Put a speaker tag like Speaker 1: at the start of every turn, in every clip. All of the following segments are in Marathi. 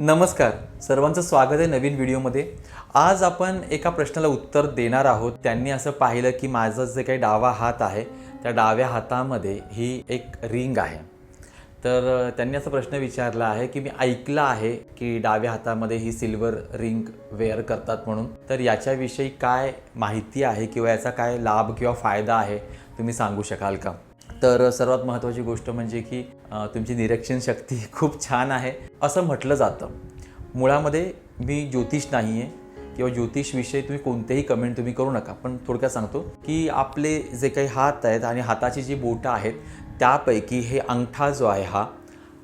Speaker 1: नमस्कार. सर्वांचं स्वागत आहे नवीन व्हिडिओमध्ये. आज आपण एका प्रश्नाला उत्तर देणार आहोत. त्यांनी असं पाहिलं की माझं जे काही डावा हात आहे त्या डाव्या हातामध्ये ही एक रिंग आहे. तर त्यांनी असा प्रश्न विचारला आहे की मी ऐकलं आहे की डाव्या हातामध्ये ही सिल्वर रिंग वेअर करतात म्हणून. तर याच्याविषयी काय माहिती आहे किंवा याचा काय लाभ किंवा फायदा आहे तुम्ही सांगू शकाल का? तर सर्वात महत्त्वाची गोष्ट म्हणजे की तुमची निरीक्षण शक्ती खूप छान आहे. असं म्हटलं जातं. मुळामध्ये मी ज्योतिष नाही आहे किंवा ज्योतिषविषयी तुम्ही कोणतेही कमेंट तुम्ही करू नका. पण थोडक्यात सांगतो की आपले जे काही हात आहेत आणि हाताची जी बोटं आहेत त्यापैकी हे अंगठा जो आहे हा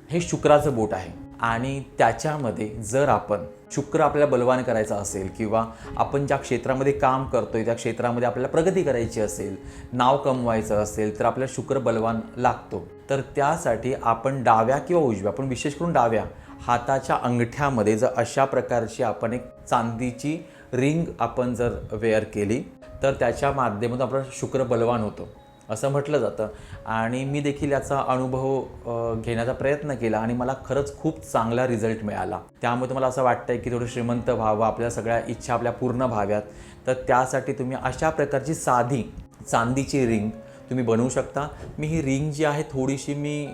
Speaker 1: हे शुक्राचं बोट आहे. आणि त्याच्यामध्ये जर आपण शुक्र आपल्याला बलवान करायचा असेल किंवा आपण ज्या क्षेत्रामध्ये काम करतोय त्या क्षेत्रामध्ये आपल्याला प्रगती करायची असेल नाव कमवायचं असेल तर आपल्याला शुक्र बलवान लागतो. तर त्यासाठी आपण डाव्या किंवा उजव्या पण विशेष करून डाव्या हाताच्या अंगठ्यामध्ये जर अशा प्रकारची आपण एक चांदीची रिंग आपण जर वेअर केली तर त्याच्या माध्यमातून आपला शुक्र बलवान होतो. असं म्हटलं जातं. आणि मी देखील याचा अनुभव घेण्याचा प्रयत्न केला आणि मला खरंच खूप चांगला रिझल्ट मिळाला. त्यामुळे तुम्हाला असं वाटतंय की थोडं श्रीमंत व्हावं आपल्या सगळ्या इच्छा आपल्या पूर्ण व्हाव्यात. तर त्यासाठी तुम्ही अशा प्रकारची साधी चांदीची रिंग तुम्ही बनवू शकता. मी ही रिंग जी आहे थोडीशी मी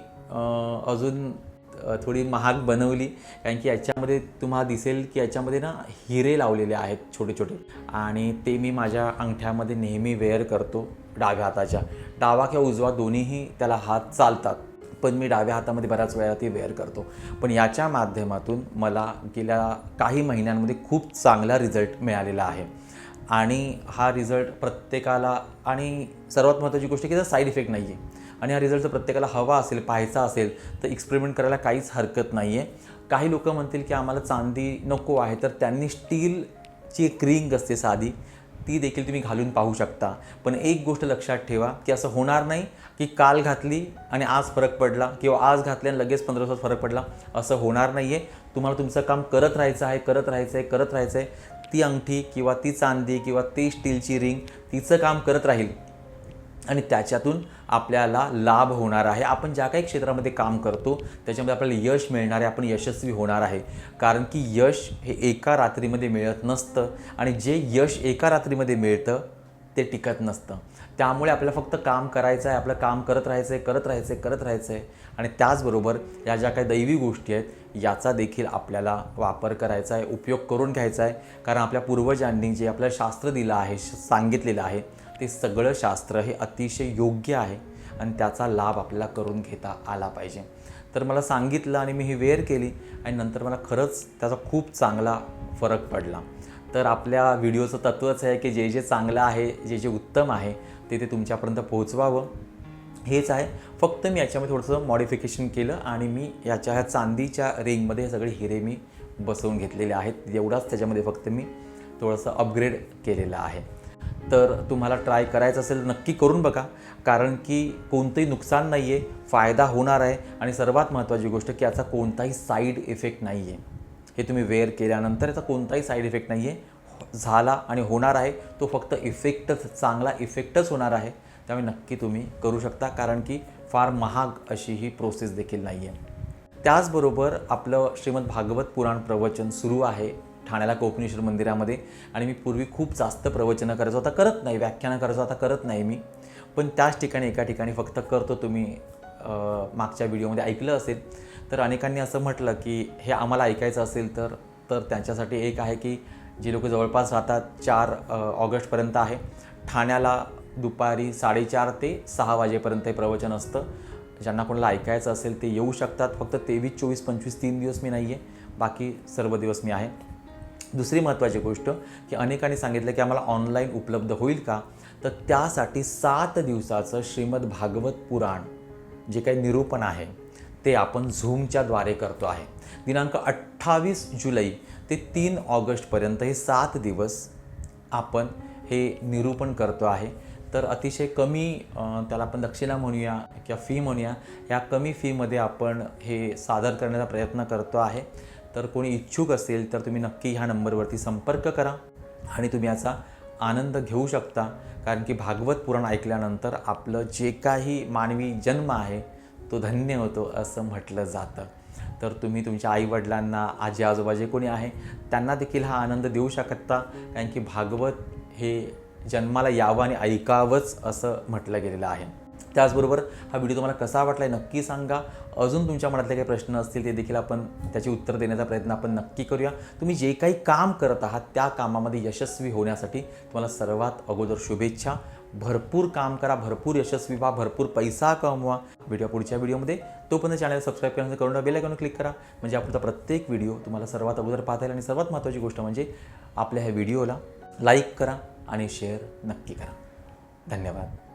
Speaker 1: अजून थोडी महाग बनवली. कारण की याच्यामध्ये तुम्हाला दिसेल की याच्यामध्ये ना हिरे लावलेले आहेत छोटे छोटे आणि ते मी माझ्या अंगठ्यामध्ये नेहमी वेअर करतो डाव्या हाताच्या. डावा किंवा उजवा दोन्हीही त्याला हात चालतात. पण मी डाव्या हातामध्ये बऱ्याच वेळा ती वेअर करतो. पण याच्या माध्यमातून मला गेल्या काही महिन्यांमध्ये खूप चांगला रिझल्ट मिळालेला आहे. आणि हा रिझल्ट प्रत्येकाला आणि सर्वात महत्त्वाची गोष्ट की त्याचा साईड इफेक्ट नाही आहे आणि हा रिझल्ट जर प्रत्येकाला हवा असेल पाहायचा असेल तर एक्सपेरिमेंट करायला काहीच हरकत नाही आहे काही लोक म्हणतील की आम्हाला चांदी नको आहे तर त्यांनी स्टीलची एक रिंग असते साधी ती देखील तुम्ही घालून पाहू शकता. पण एक गोष्ट लक्षात ठेवा की असं होणार नाही की काल घातली आणि आज फरक पडला किंवा आज घातली आणि लगेच पंधरा दिवसात फरक पडला. असं होणार नाही आहे तुम्हाला तुमचं काम करत राहायचं आहे करत राहायचं आहे करत राहायचं आहे ती अंगठी किंवा ती चांदी किंवा ती स्टीलची रिंग तिचं काम करत राहील. आणि त्याच्यातून आपल्याला लाभ होणार आहे. आपण ज्या काही क्षेत्रामध्ये काम करतो त्याच्यामध्ये आपल्याला यश मिळणार आहे आपण यशस्वी होणार आहे. कारण की यश हे एका रात्रीमध्ये मिळत नसतं आणि जे यश एका रात्रीमध्ये मिळतं ते टिकत नसतं. त्यामुळे आपल्याला फक्त काम करायचं आहे आपलं काम करत राहायचं आहे करत राहायचं आहे करत राहायचं आहे. आणि त्याचबरोबर या ज्या काही दैवी गोष्टी आहेत याचा देखील आपल्याला वापर करायचा आहे उपयोग करून घ्यायचा आहे. कारण आपल्या पूर्वजांनी जे आपल्याला शास्त्र दिलं आहे श- सांगितलेलं आहे ते सगळं शास्त्र हे अतिशय योग्य आहे आणि त्याचा लाभ आपल्याला करून घेता आला पाहिजे. तर मला सांगितलं आणि मी ही वेअर केली आणि नंतर मला खरंच त्याचा खूप चांगला फरक पडला. तर आपल्या व्हिडिओचं तत्त्वच आहे की जे जे चांगलं आहे जे जे उत्तम आहे ते ते तुमच्यापर्यंत पोहोचवावं. हेच आहे. फक्त मी याच्यामध्ये थोडंसं मॉडिफिकेशन केलं आणि मी याच्या ह्या चांदीच्या रिंगमध्ये सगळे हिरे मी बसवून घेतलेले आहेत. एवढाच त्याच्यामध्ये फक्त मी थोडंसं अपग्रेड केलेलं आहे. तर तुम्हाला ट्राय करायचं असेल नक्की करून बघा. कारण की कोणतंही नुकसान नाही आहे फायदा होणार आहे. आणि सर्वात महत्त्वाची गोष्ट की याचा कोणताही साईड इफेक्ट नाही आहे हे तुम्ही वेअर केल्यानंतर याचा कोणताही साईड इफेक्ट नाही आहे झाला आणि होणार आहे. तो फक्त इफेक्टच चांगला इफेक्टच होणार आहे. त्यामुळे नक्की तुम्ही करू शकता. कारण की फार महाग अशी ही प्रोसेस देखील नाही आहे त्याचबरोबर आपलं श्रीमद भागवत पुराण प्रवचन सुरू आहे. ठाण्याला कोकणेश्वर मंदिरामध्ये. आणि मी पूर्वी खूप जास्त प्रवचनं करायचो आता करत नाही व्याख्यानं करायचो आता करत नाही मी. पण त्याच ठिकाणी एका ठिकाणी फक्त करतो तुम्ही मागच्या व्हिडिओमध्ये ऐकलं असेल. तर अनेकांनी असं म्हटलं की हे आम्हाला ऐकायचं असेल तर तर त्यांच्यासाठी एक आहे की जे लोक जवळपास राहतात चार ऑगस्टपर्यंत आहे. ठाण्याला दुपारी साडेचार ते सहा वाजेपर्यंत हे प्रवचन असतं. ज्यांना कोणाला ऐकायचं असेल ते येऊ शकतात. फक्त तेवीस चोवीस पंचवीस तीन दिवस मी नाही आहे बाकी सर्व दिवस मी आहे. दुसरी महत्त्वाची गोष्ट की अनेकांनी सांगितलं की आम्हाला ऑनलाईन उपलब्ध होईल का? तर त्यासाठी सात दिवसाचं श्रीमद भागवत पुराण जे काही निरूपण आहे ते आपण झूमच्या द्वारे करतो आहे. दिनांक अठ्ठावीस जुलै ते तीन ऑगस्टपर्यंत हे सात दिवस आपण हे निरूपण करतो आहे. तर अतिशय कमी त्याला आपण दक्षिणा म्हणूया किंवा फी म्हणूया. या कमी फीमध्ये आपण हे सादर करण्याचा प्रयत्न करतो आहे. तर कोणी इच्छुक असेल तर तुम्ही नक्की ह्या नंबरवरती संपर्क करा आणि तुम्ही याचा आनंद घेऊ शकता. कारण की भागवत पुराण ऐकल्यानंतर आपलं जे काही मानवी जन्म आहे तो धन्य होतो असं म्हटलं जातं. तर तुम्ही तुमच्या आईवडिलांना आजी आजोबा जे कोणी आहे त्यांना देखील हा आनंद देऊ शकता. कारण की भागवत हे जन्माला यावं आणि ऐकावंच असं म्हटलं गेलेलं आहे. त्याचबरोबर हा व्हिडिओ तुम्हाला कसा वाटला आहे नक्की सांगा. अजून तुमच्या मनातले काही प्रश्न असतील ते देखील आपण त्याची उत्तर देण्याचा प्रयत्न आपण नक्की करूया. तुम्ही जे काही काम करत आहात त्या कामामध्ये यशस्वी होण्यासाठी तुम्हाला सर्वात अगोदर शुभेच्छा. भरपूर काम करा भरपूर यशस्वी व्हा भरपूर पैसा कमवा. व्हिडिओ पुढच्या व्हिडिओमध्ये तोपर्यंत चॅनल सबस्क्राईब करण्याचं करून बेल आयकॉन क्लिक करा. म्हणजे आपला प्रत्येक व्हिडिओ तुम्हाला सर्वात अगोदर पाहता येईल आणि सर्वात महत्त्वाची गोष्ट म्हणजे आपल्या ह्या व्हिडिओला लाईक करा आणि शेअर नक्की करा. धन्यवाद.